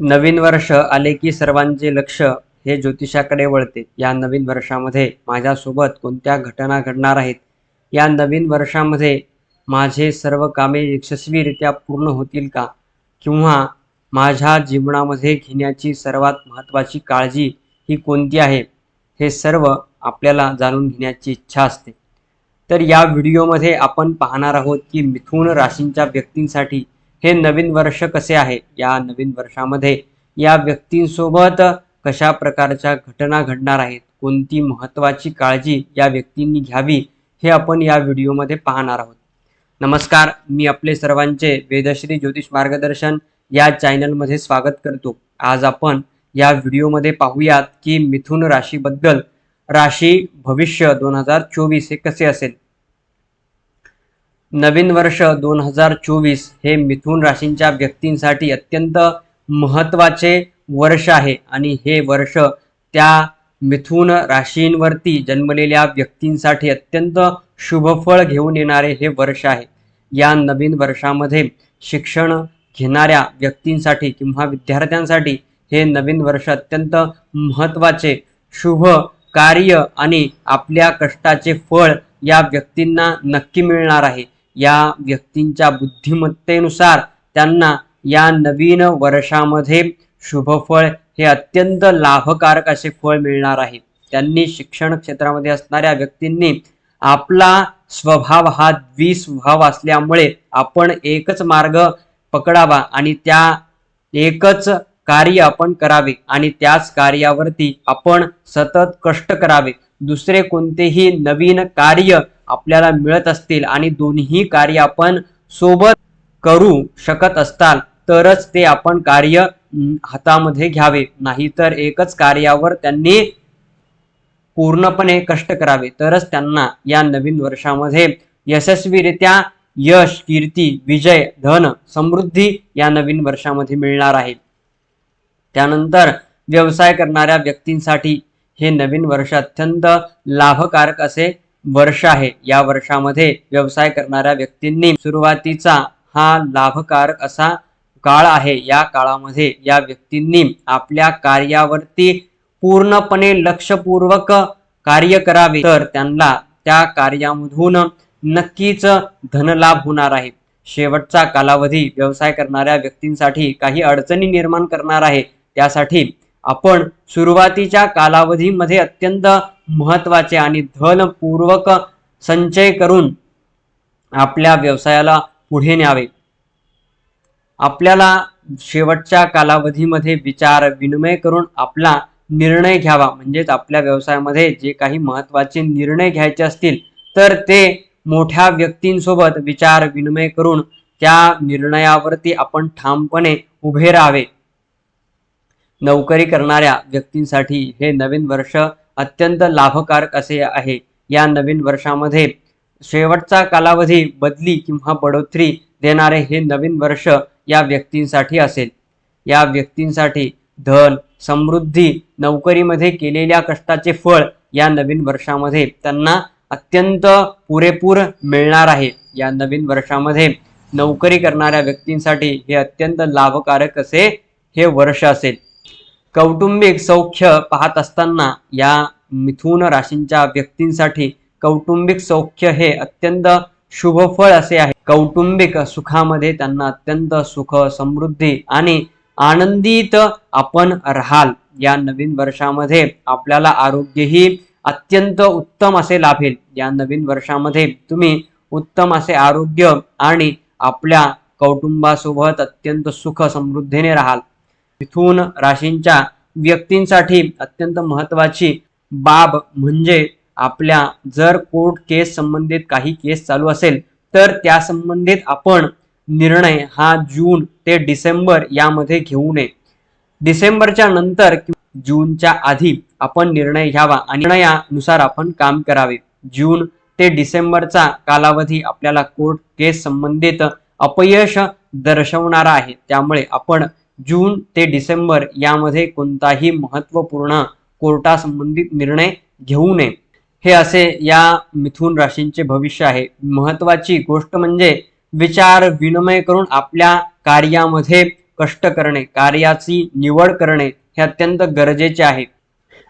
नवीन वर्ष आले की सर्वांचे लक्ष हे ज्योतिषाकडे वळते. या नवीन वर्षामध्ये माझ्यासोबत कोणत्या घटना घडणार आहेत? या नवीन वर्षामध्ये माझे सर्व कामे यशस्वीरित्या पूर्ण होतील का? किंवा माझ्या जीवनामध्ये घेण्याची सर्वात महत्त्वाची काळजी ही कोणती आहे? हे सर्व आपल्याला जाणून घेण्याची इच्छा असते. तर या व्हिडिओमध्ये आपण पाहणार आहोत की मिथून राशींच्या व्यक्तींसाठी हे नवीन वर्ष कसे आहे? या नवीन वर्षामध्ये या व्यक्तींसोबत कशा प्रकारच्या घटना घडणार आहेत? कोणती महत्त्वाची काळजी या व्यक्तींनी घ्यावी हे आपण या व्हिडिओमध्ये पाहणार आहोत. नमस्कार मी आपले सर्वांचे वेदश्री ज्योतिष मार्गदर्शन या चॅनलमध्ये स्वागत करतो. आज आपण या व्हिडिओमध्ये पाहूयात की मिथुन राशीबद्दल राशी भविष्य दोन हजार चोवीस हे कसे असेल? नवीन वर्ष दोन हजार चोवीस हे मिथुन राशींच्या व्यक्तींसाठी अत्यंत महत्त्वाचे वर्ष आहे. आणि हे वर्ष त्या मिथुन राशींवरती जन्मलेल्या व्यक्तींसाठी अत्यंत शुभफळ घेऊन येणारे हे वर्ष आहे. या नवीन वर्षामध्ये शिक्षण घेणाऱ्या व्यक्तींसाठी किंवा विद्यार्थ्यांसाठी हे नवीन वर्ष अत्यंत महत्त्वाचे शुभ कार्य आणि आपल्या कष्टाचे फळ या व्यक्तींना नक्की मिळणार आहे. या व्यक्तींच्या बुद्धिमत्तेनुसार त्यांना या नवीन वर्षामध्ये शुभफळ हे अत्यंत लाभकारक असे फळ मिळणार आहे. त्यांनी शिक्षण क्षेत्रामध्ये असणाऱ्या व्यक्तींनी आपला स्वभाव हा द्विस्वभाव असल्यामुळे आपण एकच मार्ग पकडावा आणि त्या एकच कार्य आपण करावे आणि त्याच कार्यावरती आपण सतत कष्ट करावे. दुसरे कोणतेही नवीन कार्य आपल्याला मिळत असतील आणि दोन्ही कार्य आपण सोबत करू शकत असताल तरच ते आपण कार्य हातामध्ये घ्यावे. नाहीतर एकच कार्यावर त्यांनी पूर्णपणे कष्ट करावे. तरच त्यांना या नवीन वर्षामध्ये यशस्वीरित्या यश कीर्ती विजय धन समृद्धी या नवीन वर्षामध्ये मिळणार आहे. त्यानंतर व्यवसाय करणाऱ्या व्यक्तींसाठी हे नवीन वर्ष अत्यंत लाभकारक असे वर्ष आहे. या वर्षामध्ये व्यवसाय करणाऱ्या व्यक्तींनी सुरुवातीचा हा लाभकारक असा काळ आहे. या काळामध्ये या व्यक्तींनी आपल्या कार्यावरती पूर्णपणे लक्षपूर्वक कार्य करावे. तर त्यांना त्या कार्यामधून नक्कीच धनलाभ होणार आहे. शेवटचा कालावधी व्यवसाय करणाऱ्या व्यक्तींसाठी काही अडचणी निर्माण करणार आहे. त्यासाठी आपण सुरुवातीच्या कालावधीमध्ये अत्यंत महत्त्वाचे आणि धनपूर्वक संचय करून आपल्या व्यवसायाला पुढे न्यावे. आपल्याला शेवटच्या कालावधीमध्ये विचार विनिमय करून आपला निर्णय घ्यावा. म्हणजेच आपल्या व्यवसायामध्ये जे काही महत्त्वाचे निर्णय घ्यायचे असतील तर ते मोठ्या व्यक्तींसोबत विचार विनिमय करून त्या निर्णयावरती आपण ठामपणे उभे राहावे. नोकरी करणाऱ्या व्यक्तींसाठी हे नवीन वर्ष अत्यंत लाभकारक असे आहे. या नवीन वर्षामध्ये शेवटचा कालावधी बदली किंवा बढोतरी देणारे हे नवीन वर्ष या व्यक्तींसाठी असेल. या व्यक्तींसाठी धन समृद्धी नोकरीमध्ये केलेल्या कष्टाचे फळ या नवीन वर्षामध्ये त्यांना अत्यंत पुरेपूर मिळणार आहे. या नवीन वर्षामध्ये नोकरी करणाऱ्या व्यक्तींसाठी हे अत्यंत लाभकारक असे हे वर्ष असेल. कौटुंबिक सौख्य पाहत असताना या मिथुन राशींच्या व्यक्तींसाठी कौटुंबिक सौख्य हे अत्यंत शुभफळ असे आहे. कौटुंबिक सुखामध्ये त्यांना अत्यंत सुख समृद्धी आणि आनंदित आपण राहाल. या नवीन वर्षामध्ये आपल्याला आरोग्यही अत्यंत उत्तम असे लाभेल. या नवीन वर्षामध्ये तुम्ही उत्तम असे आरोग्य आणि आपल्या कौटुंबासोबत अत्यंत सुख समृद्धीने राहाल. मिथुन राशींच्या व्यक्तींसाठी अत्यंत महत्वाची बाब म्हणजे आपल्या जर कोर्ट केस संबंधित काही केस चालू असेल तर त्या संबंधित आपण निर्णय हा जून ते डिसेंबर यामध्ये घेऊ नये. डिसेंबरच्या नंतर जूनच्या आधी आपण निर्णय घ्यावा आणि निर्णयानुसार आपण काम करावे. जून ते डिसेंबरचा कालावधी आपल्याला कोर्ट केस संबंधित अपयश दर्शवणारा आहे. त्यामुळे आपण जून ते डिसेंबर यामध्ये कोणताही महत्त्वपूर्ण कोर्टासंबंधित निर्णय घेऊ नये. हे असे या मिथुन राशींचे भविष्य आहे. महत्वाची गोष्ट म्हणजे विचार विनिमय करून आपल्या कार्यामध्ये कष्ट करणे कार्याची निवड करणे हे अत्यंत गरजेचे आहे.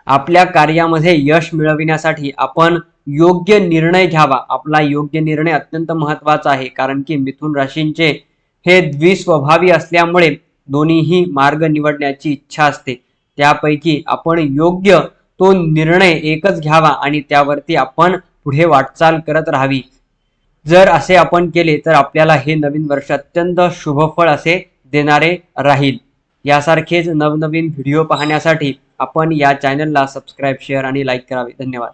आपल्या कार्यामध्ये यश मिळविण्यासाठी आपण योग्य निर्णय घ्यावा. आपला योग्य निर्णय अत्यंत महत्त्वाचा आहे. कारण की मिथुन राशींचे हे द्विस्वभावी असल्यामुळे दोन्हीही मार्ग निवडण्याची इच्छा असते. त्यापैकी आपण योग्य तो निर्णय एकच घ्यावा आणि त्यावरती आपण पुढे वाटचाल करत राहावी. जर असे आपण केले तर आपल्याला हे नवीन वर्ष अत्यंत शुभफळ असे देणारे राहील. यासारखेच नवनवीन व्हिडिओ पाहण्यासाठी आपण या चॅनलला सबस्क्राईब शेअर आणि लाईक करावे. धन्यवाद.